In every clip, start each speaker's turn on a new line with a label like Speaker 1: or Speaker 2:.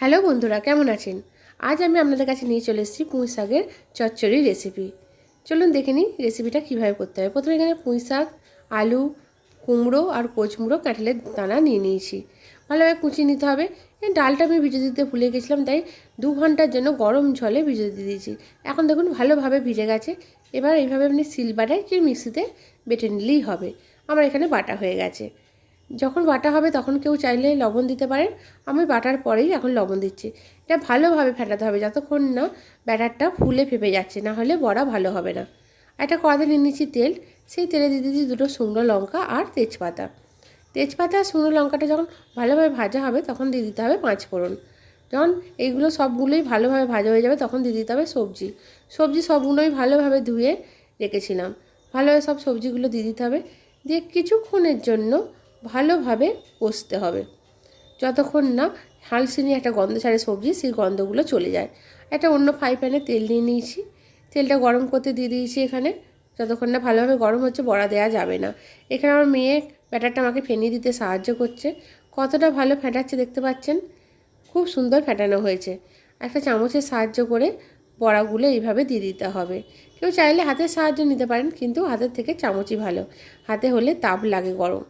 Speaker 1: Hello বন্ধুরা, কেমন আছেন? আজ আমি আপনাদের কাছে নিয়ে চলে এসেছি পুঁই শাকের চচ্চড়ি রেসিপি চলুন দেখে নিই রেসিপিটা কীভাবে করতে হবে প্রথমে এখানে পুঁই শাক, আলু, কুমড়ো আর কোচমুড়ো কাঁঠালের দানা নিয়ে নিয়েছি। ভালোভাবে কুচিয়ে নিতে হবে। ডালটা আমি ভিজে দিতে ভুলে গেছিলাম, তাই দু ঘণ্টার জন্য গরম জলে ভিজে দিয়ে দিয়েছি। এখন দেখুন ভালোভাবে ভিজে গেছে। এবার এইভাবে আপনি সিল বাটায় কি মিক্সিতে বেটে নিলেই হবে। আমার এখানে বাটা হয়ে গেছে। যখন বাটা হবে তখন কেউ চাইলে লবণ দিতে পারেন। আমি বাটার পরেই এখন লবণ দিচ্ছি। এটা ভালোভাবে ফেটাতে হবে যতক্ষণ না ব্যাটারটা ফুলে ফেপে যাচ্ছে, না হলে বড়া ভালো হবে না। একটা কড়াতে নিয়ে নিচ্ছি তেল। সেই তেলে দিয়ে দিচ্ছি দুটো শুকনো লঙ্কা আর তেজপাতা। তেজপাতা আর শুকনো লঙ্কাটা যখন ভালোভাবে ভাজা হবে তখন দিয়ে দিতে হবে পাঁচ ফোড়ন। যখন এইগুলো সবগুলোই ভালোভাবে ভাজা হয়ে যাবে তখন দিয়ে দিতে হবে সবজি। সবজি সবগুলোই ভালোভাবে ধুয়ে রেখেছিলাম। ভালোভাবে সব সবজিগুলো দিয়ে দিতে হবে। দিয়ে কিছুক্ষণের জন্য ভালোভাবে কষতে হবে। যতক্ষণ না হালসিনি একটা গন্ধ ছাড়ে সবজি, সেই গন্ধগুলো চলে যায়। একটা অন্য ফ্রাই প্যানে তেল নিয়ে নিয়েছি। তেলটা গরম করতে দিয়ে দিয়েছি এখানে। যতক্ষণ না ভালোভাবে গরম হচ্ছে, বড়া দেওয়া যাবে না। এখানে আমার মেয়ে ব্যাটারটা আমাকে ফেনিয়ে দিতে সাহায্য করছে। কতটা ভালো ফেটাচ্ছে দেখতে পাচ্ছেন? খুব সুন্দর ফেটানো হয়েছে। একটা চামচের সাহায্য করে বড়াগুলো এইভাবে দিয়ে দিতে হবে। কেউ চাইলে হাতের সাহায্য নিতে পারেন, কিন্তু হাতের থেকে চামচই ভালো। হাতে হলে তাপ লাগে গরম।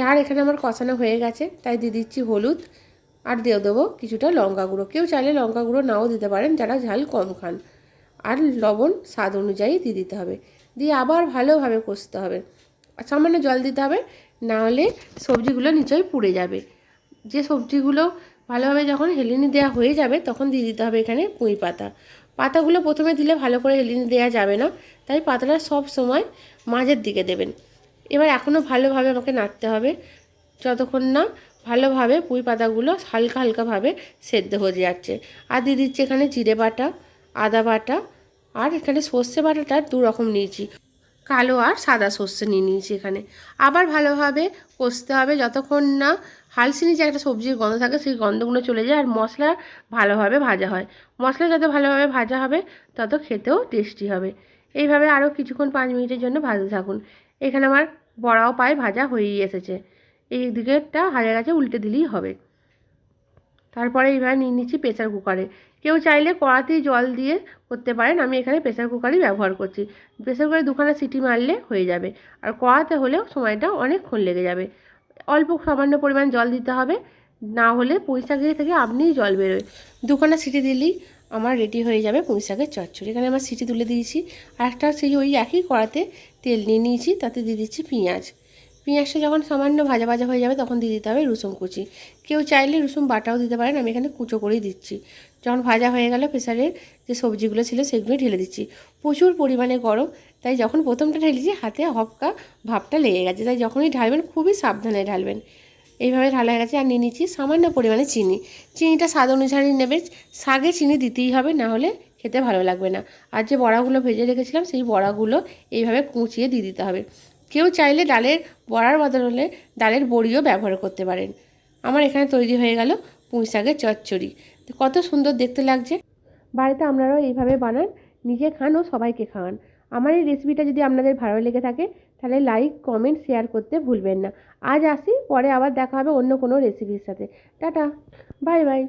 Speaker 1: আর এখানে আমার কষানো হয়ে গেছে, তাই দিয়ে দিচ্ছি হলুদ আর দিয়ে দেবো কিছুটা লঙ্কা গুঁড়ো। কেউ চাইলে লঙ্কা গুঁড়ো নাও দিতে পারেন, যারা ঝাল কম খান। আর লবণ স্বাদ অনুযায়ী দিয়ে দিতে হবে। দিয়ে আবার ভালোভাবে কষতে হবে। আর সামান্য জল দিতে হবে, না হলে সবজিগুলো নিচয় পুড়ে যাবে। যে সবজিগুলো ভালোভাবে যখন হেলিনি দেওয়া হয়ে যাবে, তখন দিয়ে দিতে হবে এখানে পুঁই পাতা। পাতাগুলো প্রথমে দিলে ভালো করে হেলিনি দেওয়া যাবে না, তাই পাতাটা সব সময় মাঝের দিকে দেবেন। এবার এখনও ভালোভাবে আমাকে নাড়তে হবে। যতক্ষণ না ভালোভাবে পুঁই পাতাগুলো হালকা হালকাভাবে সেদ্ধ হয়ে যাচ্ছে। আর দিয়ে দিচ্ছি এখানে জিরে বাটা, আদা বাটা আর এখানে সর্ষে বাটাটা দু রকম নিয়েছি। কালো আর সাদা সর্ষে নিয়ে নিয়েছি এখানে। আবার ভালোভাবে কষতে হবে। যতক্ষণ না হালসিনি যে একটা সবজির গন্ধ থাকে সেই গন্ধগুলো চলে যায় আর মশলা ভালোভাবে ভাজা হয়। মশলা যত ভালোভাবে ভাজা হবে তত খেতেও টেস্টি হবে। এইভাবে আরও কিছুক্ষণ পাঁচ মিনিটের জন্য ভাজতে থাকুন। এখানে আমার বড়াও পায়ে ভাজা হয়েই এসেছে। এই দিকেরটা হাজার কাছে উল্টে দিলেই হবে। তারপরে এইভাবে নিয়ে নিচ্ছি প্রেসার কুকারে কেউ চাইলে কড়াতেই জল দিয়ে করতে পারেন, আমি এখানে প্রেসার কুকারই ব্যবহার করছি। প্রেসার কুকারে দুখানা সিটি মারলে হয়ে যাবে। আর কড়াতে হলেও সময়টা অনেকক্ষণ লেগে যাবে। অল্প সামান্য পরিমাণ জল দিতে হবে, না হলে পুঁই শাকের থেকে আপনিই জল বেরোয়। দুখানা সিটি দিলেই আমার রেডি হয়ে যাবে পুঁই শাকের চচ্চড়ি। এখানে আমার সিটি তুলে দিয়েছি। আর একটা সেই ওই একই কড়াতে তেল নিয়ে নিয়েছি, তাতে দিয়ে দিচ্ছি পেঁয়াজ। পেঁয়াজটা যখন সামান্য ভাজা ভাজা হয়ে যাবে তখন দিয়ে দিতে হবে রসুন কুচি। কেউ চাইলে রসুন বাটাও দিতে পারেন, আমি এখানে কুচো করেই দিচ্ছি। যখন ভাজা হয়ে গেল, প্রেসারের যে সবজিগুলো ছিল সেগুলো ঢেলে দিচ্ছি। প্রচুর পরিমাণে গরম, তাই যখন প্রথমটা ঢেলেছি, হাতে হপকা ভাবটা লেগে গেছে। তাই যখনই ঢালবেন, খুবই সাবধানে ঢালবেন। এইভাবে ঢালা হয়ে গেছে, আর নিয়ে নিচ্ছি সামান্য পরিমাণে চিনি। চিনিটা স্বাদ অনুসারে নেবে, শাগে চিনি দিতেই হবে, না হলে খেতে ভালো লাগবে না। আর যে বড়াগুলো ভেজে রেখেছিলাম, সেই বড়াগুলো এইভাবে কুচিয়ে দিয়ে দিতে হবে। কেউ চাইলে ডালের বড়ার বদলে ডালের বড়িও ব্যবহার করতে পারেন। আমার এখানে তৈরি হয়ে গেল পুঁই শাকের চচ্চড়ি। কত সুন্দর দেখতে লাগছে। বাড়িতে আপনারাও এইভাবে বানান, নিজে খান ও সবাইকে খাওয়ান। আমার এই রেসিপিটা যদি আপনাদের ভালো লেগে থাকে তাহলে লাইক কমেন্ট শেয়ার করতে ভুলবেন না। আজ আসি, পরে আবার দেখা হবে অন্য কোনো রেসিপির সাথে। Tata bye bye